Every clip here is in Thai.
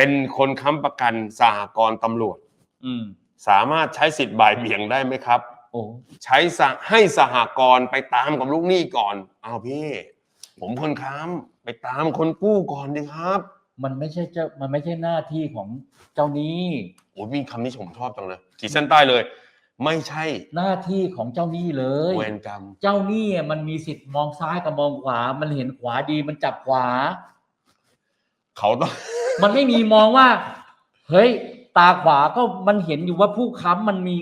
เป็นคนค้ำประกันสหกรณ์ตำรวจ อืมสามารถใช้สิทธิ์บ่ายเบี่ยงได้ไหมครับ โอ้ใช้สหให้สหกรณ์ไปตามกับลูกหนี้ก่อนอ้าวพี่ ผมคนค้ำไปตามคนกู้ก่อนดิครับมันไม่ใช่เจ้ามันไม่ใช่หน้าที่ของเจ้าหนี้ โอ้ยมีคำนี้ผมชอบจังเลยขีดเส้นใต้เลย ไม่ใช่หน้าที่ของเจ้าหนี้เลย เวรกรรม เจ้าหนี้อะมันมีสิทธิ์มองซ้ายกับมองขวา มันเห็นขวาดีมันจับขวา เขาต้อง มันไม่มีมองว่า เฮ้ย ตาขวาก็มันเห็นอยู่ว่าผู้ค้ำมันมี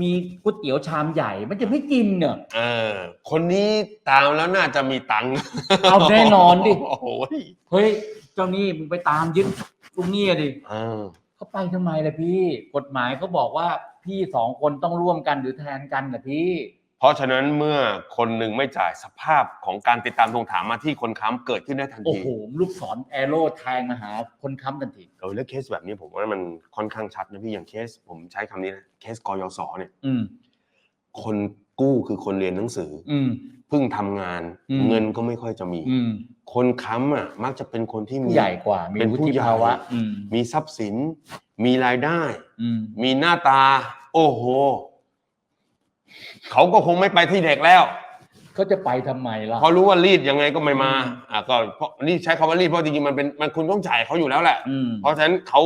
มีก๋วยเตี๋ยวชามใหญ่ มันจะไม่กินเนี่ย เออ คนนี้ตามแล้วน่าจะมีตังค์เอาแน่นอนดิ โอ้โหเฮ้ย เจ้าหนี้มึงไปตามยึดตรงนี้อะดิเออเขาไปทำไมล่ะพี่ กฎหมายเขาบอกว่าพี่สองคนต้องร่วมกันหรือแทนกันนะพี่ เพราะฉะนั้นเมื่อคนหนึ่งไม่จ่ายสภาพของการติดตามทวงถามมาที่คนค้ำเกิดขึ้นได้ทันโอ้ทีโหลูกศรแอโร่แทงมาหาคนค้ำทันทีเออแล้วเคสแบบนี้ผมว่ามันค่อนข้างชัดนะพี่อย่างเคส ผมใช้คำนี้นะเคสกยศเนี่ยอืม คนกู้คือคนเรียนหนังสืออืม เพิ่งทำงาน อืม เงินก็ไม่ค่อยจะมี อืมคนค้ำอะมักจะเป็นคนที่มี ผู้ใหญ่กว่า มีเป็นวุผู้ฒิใหญ่ ภาวะ อืมมีทรัพย์สิน มีรายได้ อืมมีหน้าตา โอ้โห เขาก็คงไม่ไปที่เด็กแล้ว เขาจะไปทำไมล่ะ เพราะรู้ว่ารีดยังไงก็ไม่มาอืมอะก็เพราะนี่ใช้คำว่ารีดเพราะจริงๆมันเป็นมันคุณต้องจ่ายเขาอยู่แล้วแหละ อืม เพราะฉะนั้นเขา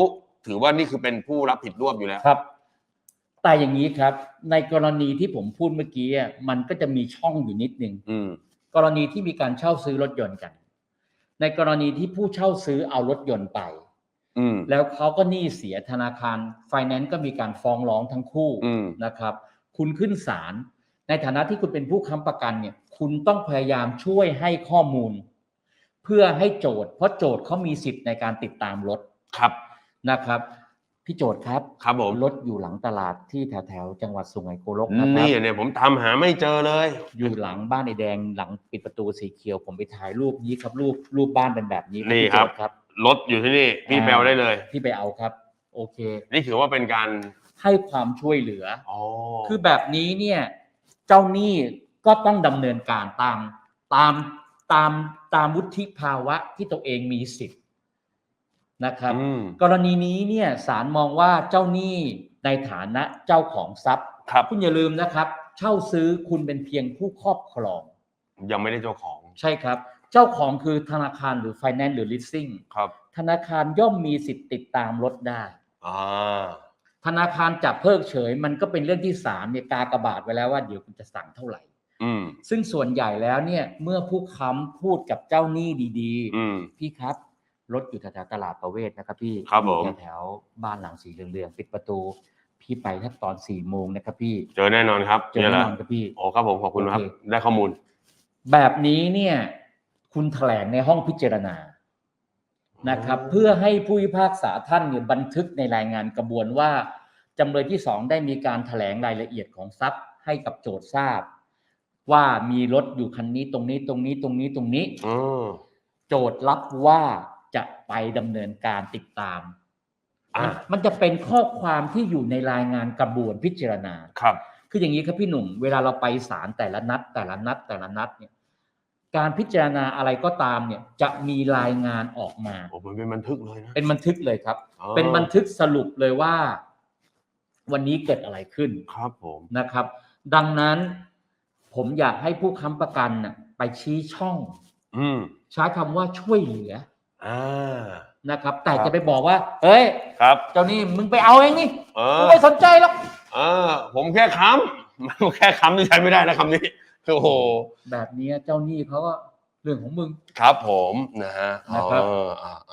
ถือว่านี่คือเป็นผู้รับผิดร่วมอยู่แล้ว ครับ แต่อย่างนี้ครับ ในกรณีที่ผมพูดเมื่อกี้อะมันก็จะมีช่องอยู่นิดนึง อืม กรณีที่มีการเช่าซื้อรถยนต์กัน ในกรณีที่ผู้เช่าซื้อเอารถยนต์ไป อืม แล้วเขาก็หนี้เสียธนาคาร ไฟแนนซ์ก็มีการฟ้องร้องทั้งคู่อืม นะครับ คุณขึ้นศาลในฐานะที่คุณเป็นผู้ค้ำประกันเนี่ยคุณต้องพยายามช่วยให้ข้อมูล เพื่อให้โจทย์เพราะโจทย์เขามีสิทธิ์ในการติดตามรถครับนะครับ พี่โจทย์ครับครับผมรถอยู่หลังตลาดที่แถวแถวๆจังหวัดสุไหงโกลกนะครันี่บเนี่ยผมตามหาไม่เจอเลย อยู่หลังบ้านไอ้แดงหลังปิดประตูสีเขียว ผมไปถ่ายรูปนี้ครับรูปรูปบ้านเป็นแบบนี้นี่พี่ครับโจทย์ครับรถอยู่ที่นี่พี่อ่าแปลได้เลยพี่ไปเอาครับ โอเค นี่ถือว่าเป็นการ ให้ความช่วยเหลืออ๋อคือแบบนี้เนี่ยเจ้าหนี้ก็ต้องดำเนินการตามตามตามตามวุฒิภาวะที่ตัวเองมีสิทธิ์นะครับอืมกรณีนี้เนี่ยศาลมองว่าเจ้าหนี้ในฐานะเจ้าของทรัพย์ครับคุณอย่าลืมนะครับ เช่าซื้อคุณเป็นเพียงผู้ครอบครอง ยังไม่ได้เจ้าของ ใช่ครับ เจ้าของคือธนาคารหรือ finance หรือ leasing ครับ ธนาคารย่อมมีสิทธิ์ติดตามรถได้อ่า ธนาคารจับเพิกเฉย มันก็เป็นเรื่องที่ศาลเนี่ยกากบาทไว้แล้วว่าเดี๋ยวคุณจะสั่งเท่าไหร่อืมซึ่งส่วนใหญ่แล้วเนี่ยเมื่อผู้ค้ำพูดกับเจ้าหนี้ดีอืมๆพี่ครับรถอยู่แถวๆตลาดประเวศนะครับ พี่ครับผมอยู่แถวๆบ้านหลังสีเหลืองๆปิดประตู พี่ไปถ้าตอนสี่โมงนะครับ พี่ เจอแน่นอนครับเจอเนี่ยแน่แหละนอนครับพี่โอ้ครับผมขอบคุณครับโอเคได้ข้อมูล แบบนี้เนี่ย คุณแถลงในห้องพิจารณา นะครับเพื่อให้ผู้พิพากษาท่านเนี่ยบันทึกในรายงานกระบวนว่าจำเลยที่สองได้มีการแถลงรายละเอียดของทรัพย์ให้กับโจทย์ทราบ ว่ามีรถอยู่คันนี้ตรงนี้ตรงนี้ตรงนี้ตรงนี้อ๋อโจทย์รับว่าจะไปดำเนินการติดตามอะมันจะเป็นข้อความที่อยู่ในรายงานกระบวนพิจารณาครับ คืออย่างนี้ครับพี่หนุ่ม เวลาเราไปศาลแต่ละนัด แต่ละนัดแต่ละนัดเนี่ย การพิจารณาอะไรก็ตามเนี่ยจะมีรายงานออกมาโอ้มันเป็นบันทึกเลยนะ เป็นบันทึกเลยครับ อ๋อ เป็นบันทึกสรุปเลยว่า วันนี้เกิดอะไรขึ้นครับผมนะครับ ดังนั้นผมอยากให้ผู้ค้ำประกันน่ะไปชี้ช่อง อืมใช้คำว่าช่วยเหลืออ่า นะครับ แต่ครับ จะไปบอกว่าเฮ้ย ครับเจ้านี่มึงไปเอาเองนี่เอกูอไม่สนใจหรอก เออผมแค่ค้ำมันแค่ค้ำที่ใช้ไม่ได้นะคำนี้ โอ้โหแบบเนี้ยเจ้าหนี้เขาก็เรื่องของมึงครับผมนะฮะนะครับเอออ่าอ่า